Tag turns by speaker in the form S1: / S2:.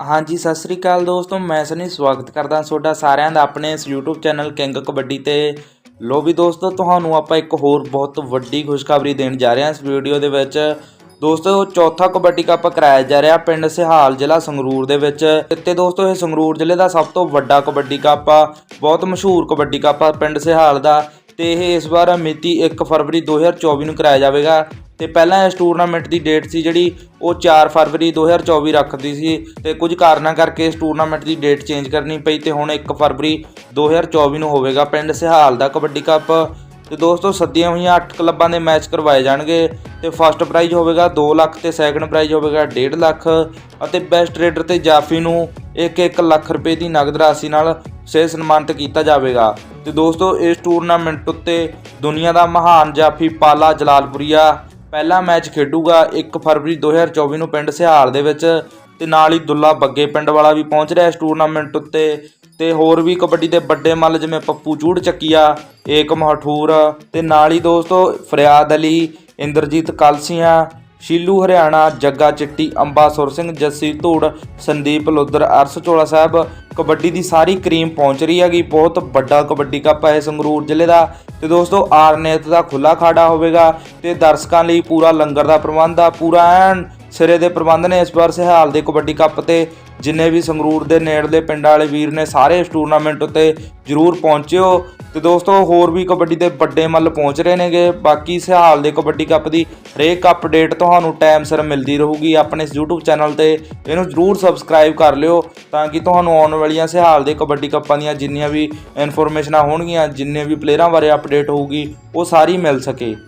S1: ਹਾਂਜੀ, ਸਤਿ ਸ੍ਰੀ ਅਕਾਲ ਦੋਸਤੋ। ਮੈਂ ਸਨੀ ਸਵਾਗਤ ਕਰਦਾ ਤੁਹਾਡਾ ਸਾਰਿਆਂ ਦਾ ਆਪਣੇ ਇਸ YouTube ਚੈਨਲ ਕਿੰਗ ਕਬੱਡੀ ਤੇ। ਲੋ ਵੀ ਦੋਸਤੋ, ਤੁਹਾਨੂੰ ਆਪਾਂ ਇੱਕ ਹੋਰ ਬਹੁਤ ਵੱਡੀ ਖੁਸ਼ਖਬਰੀ ਦੇਣ ਜਾ ਰਹੇ ਹਾਂ ਇਸ ਵੀਡੀਓ ਦੇ ਵਿੱਚ। ਦੋਸਤੋ, ਚੌਥਾ ਕਬੱਡੀ ਕੱਪ ਕਰਾਇਆ ਜਾ ਰਿਹਾ ਪਿੰਡ ਸਿਹਾਲ ਜ਼ਿਲ੍ਹਾ ਸੰਗਰੂਰ ਦੇ ਵਿੱਚ। ਤੇ ਦੋਸਤੋ, ਇਹ ਸੰਗਰੂਰ ਜ਼ਿਲ੍ਹੇ ਦਾ ਸਭ ਤੋਂ ਵੱਡਾ ਕਬੱਡੀ ਕੱਪ ਆ। ਬਹੁਤ ਮਸ਼ਹੂਰ ਕਬੱਡੀ ਕੱਪ ਆ ਪਿੰਡ ਸਿਹਾਲ ਦਾ। ਤੇ ਇਹ ਇਸ ਵਾਰ ਮਿਤੀ 1 ਫਰਵਰੀ 2024 ਨੂੰ ਕਰਾਇਆ ਜਾਵੇਗਾ। ਤੇ ਪਹਿਲਾਂ ਇਸ ਟੂਰਨਾਮੈਂਟ ਦੀ ਡੇਟ ਸੀ ਜਿਹੜੀ ਉਹ 4 ਫਰਵਰੀ 2024 ਰੱਖਦੀ ਸੀ ਤੇ ਕੁਝ ਕਾਰਨਾਂ ਕਰਕੇ ਇਸ ਟੂਰਨਾਮੈਂਟ ਦੀ ਡੇਟ ਚੇਂਜ ਕਰਨੀ ਪਈ ਤੇ ਹੁਣ 1 ਫਰਵਰੀ 2024 ਨੂੰ ਹੋਵੇਗਾ ਪਿੰਡ ਸਿਹਾਲ ਦਾ ਕਬੱਡੀ ਕੱਪ। ਤੇ ਦੋਸਤੋ, ਸੱਦੀਆਂ ਹੋਈਆਂ 8 ਕਲੱਬਾਂ ਦੇ ਮੈਚ ਕਰਵਾਏ ਜਾਣਗੇ ਤੇ ਫਸਟ ਪ੍ਰਾਈਜ਼ ਹੋਵੇਗਾ 2 ਲੱਖ ਤੇ ਸੈਕੰਡ ਪ੍ਰਾਈਜ਼ ਹੋਵੇਗਾ 1.5 ਲੱਖ ਅਤੇ ਬੈਸਟ ਰੇਡਰ ਤੇ ਜਾਫੀ ਨੂੰ 1-1 ਲੱਖ ਰੁਪਏ ਦੀ ਨਗਦ ਰਾਸ਼ੀ ਨਾਲ ਸੇ ਸਨਮਾਨਿਤ ਕੀਤਾ ਜਾਵੇਗਾ। ਤੇ ਦੋਸਤੋ, ਇਸ ਟੂਰਨਾਮੈਂਟ ਉੱਤੇ ਦੁਨੀਆ ਦਾ ਮਹਾਨ ਜਾਫੀ ਪਾਲਾ ਜਲਾਲਪੁਰੀਆ ਪਹਿਲਾ ਮੈਚ ਖੇਡੂਗਾ 1 ਫਰਵਰੀ 2024 ਨੂੰ ਪਿੰਡ ਸਿਹਾਲ ਦੇ ਵਿੱਚ ਤੇ ਨਾਲ ਹੀ ਦੁੱਲਾ ਬੱਗੇ ਪਿੰਡ ਵਾਲਾ ਵੀ ਪਹੁੰਚ ਰਿਹਾ ਇਸ ਟੂਰਨਾਮੈਂਟ ਉੱਤੇ ਤੇ ਹੋਰ ਵੀ ਕਬੱਡੀ ਦੇ ਵੱਡੇ ਮੱਲ ਜਿਵੇਂ ਪੱਪੂ ਚੂੜ ਚੱਕੀਆ ਏਕਮ ਹਠੂਰ ਤੇ ਨਾਲ ਹੀ ਦੋਸਤੋ ਫਰਿਆਦ ਅਲੀ, ਇੰਦਰਜੀਤ ਕਲਸੀਆਂ, ਸ਼ੀਲੂ ਹਰਿਆਣਾ, ਜੱਗਾ ਚਿੱਟੀ ਅੰਬਾ ਸੁਰ ਸਿੰਘ, ਜੱਸੀ ਧੂੜ, ਸੰਦੀਪ ਲੁੱਦਰ, ਅਰਸ ਚੋਲਾ ਸਾਹਿਬ ਕਬੱਡੀ ਦੀ ਸਾਰੀ ਕਰੀਮ ਪਹੁੰਚ ਰਹੀ ਹੈਗੀ, ਬਹੁਤ ਵੱਡਾ ਕਬੱਡੀ ਕੱਪ ਹੈ ਸੰਗਰੂਰ ਜ਼ਿਲ੍ਹੇ ਦਾ। ਤੇ ਦੋਸਤੋ, ਆਰਨੇਤ ਦਾ ਖੁੱਲਾ ਖਾੜਾ ਹੋਵੇਗਾ ਤੇ ਦਰਸ਼ਕਾਂ ਲਈ ਪੂਰਾ ਲੰਗਰ ਦਾ ਪ੍ਰਬੰਧ ਆ, ਪੂਰਾ ਐਨ ਸਿਰੇ ਦੇ ਪ੍ਰਬੰਧ ਨੇ ਇਸ ਵਾਰ ਸਿਹਾਲ ਦੇ ਕਬੱਡੀ ਕੱਪ ਤੇ ਜਿੰਨੇ ਵੀ ਸੰਗਰੂਰ ਦੇ ਨੇੜਲੇ ਪਿੰਡਾਂ ਵਾਲੇ ਵੀਰ ਨੇ ਸਾਰੇ ਇਸ ਟੂਰਨਾਮੈਂਟ ਉੱਤੇ ਜ਼ਰੂਰ ਪਹੁੰਚਿਓ। ਤੇ ਦੋਸਤੋ, ਹੋਰ ਵੀ ਕਬੱਡੀ ਦੇ ਵੱਡੇ ਮੱਲ ਪਹੁੰਚ ਰਹੇ ਨੇਗੇ। ਬਾਕੀ ਸਿਹਾਲ ਦੇ ਕਬੱਡੀ ਕੱਪ ਦੀ ਹਰੇਕ ਅਪਡੇਟ ਤੁਹਾਨੂੰ ਟਾਈਮ ਸਿਰ ਮਿਲਦੀ ਰਹੂਗੀ। ਆਪਣੇ ਇਸ YouTube ਚੈਨਲ ਤੇ ਇਹਨੂੰ ਜ਼ਰੂਰ ਸਬਸਕ੍ਰਾਈਬ ਕਰ ਲਿਓ ਤਾਂ ਕਿ ਤੁਹਾਨੂੰ ਆਉਣ ਵਾਲੀਆਂ ਸਿਹਾਲ ਦੇ ਕਬੱਡੀ ਕੱਪਾਂ ਦੀਆਂ ਜਿੰਨੀਆਂ ਵੀ ਇਨਫੋਰਮੇਸ਼ਨਾਂ ਹੋਣਗੀਆਂ, ਜਿੰਨੇ ਵੀ ਪਲੇਅਰਾਂ ਬਾਰੇ ਅਪਡੇਟ ਹੋਊਗੀ, ਉਹ ਸਾਰੀ ਮਿਲ ਸਕੇ।